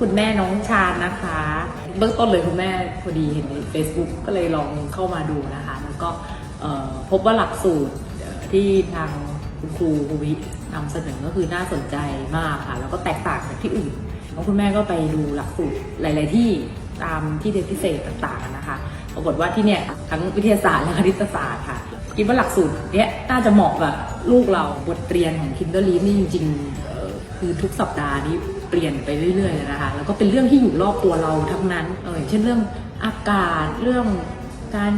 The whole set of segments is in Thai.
คุณแม่น้องชาญนะคะ เบื้องต้นเลยคุณแม่พอดีเห็นใน Facebook ก็เลยลองเข้ามาดูนะคะ แล้วก็พบว่าหลักสูตรที่ทางคุณครูภูวินำเสนอก็คือน่าสนใจมากค่ะ แล้วก็แตกต่างจากที่อื่นแล้วคุณแม่ก็ไปดูหลักสูตรหลาย ๆ ที่ตามที่เรียนพิเศษต่าง ๆ นะคะ ปรากฏว่าที่เนี่ยทั้งวิทยาศาสตร์และคณิตศาสตร์ค่ะคิดว่าหลักสูตรเนี้ยน่าจะเหมาะกับลูกเราบทเรียนของ Kinderleaf นี่จริง ๆ คือทุกสัปดาห์นี้ เปลี่ยนไปเรื่อยๆเลยนะคะ แล้วก็เป็นเรื่องที่อยู่รอบตัวเราทั้งนั้นเอออย่างเช่นเรื่องอากาศเรื่องการ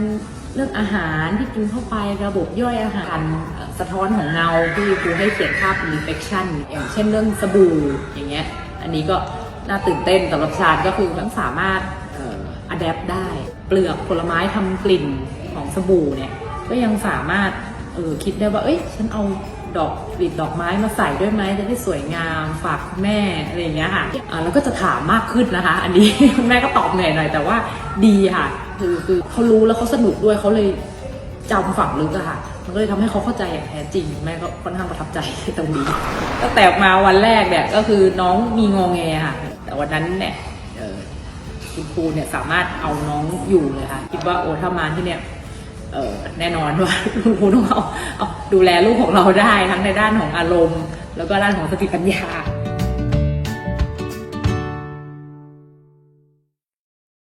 เรื่องอาหารที่กินเข้าไประบบย่อยอาหารสะท้อนของเงาที่ครูให้เขียนภาพ reflection อย่างเช่นเรื่องสบู่อย่างเงี้ยอันนี้ก็น่าตื่นเต้นสำหรับชาญก็คือทั้งสามารถเอ่อ adapt ได้เปลือกผลไม้ทำกลิ่นของสบู่เนี่ยก็ยังสามารถเออคิดได้ว่า เอ้ย ฉันเอา ดอกกลีบดอกไม้มาใส่ด้วยไหมจะได้สวยงามฝากแม่อะไรอย่างเงี้ยค่ะอ่าแล้วก็จะถามมากขึ้นนะคะ อันนี้คุณแม่ก็ตอบเหนื่อยหน่อยแต่ว่าดีค่ะ คือคือเขารู้แล้วเขาสนุกด้วยเขาเลยจำฝังลึกอะค่ะ มันก็เลยทำให้เขาเข้าใจอย่างแท้จริง แม่ก็ค่อนข้างประทับใจตรงนี้ตั้งแต่มาวันแรกเนี่ยก็คือน้องมีงองแงค่ะ แต่วันนั้นเนี่ยคุณครูเนี่ยสามารถเอาน้องอยู่เลยค่ะ คิดว่าโอ้ถ้ามาที่เนี่ย แน่นอนว่าคุณครูต้องเอาเอาดูแลลูกของเราได้ทั้งในด้านของอารมณ์ แล้วก็ด้านของสติปัญญา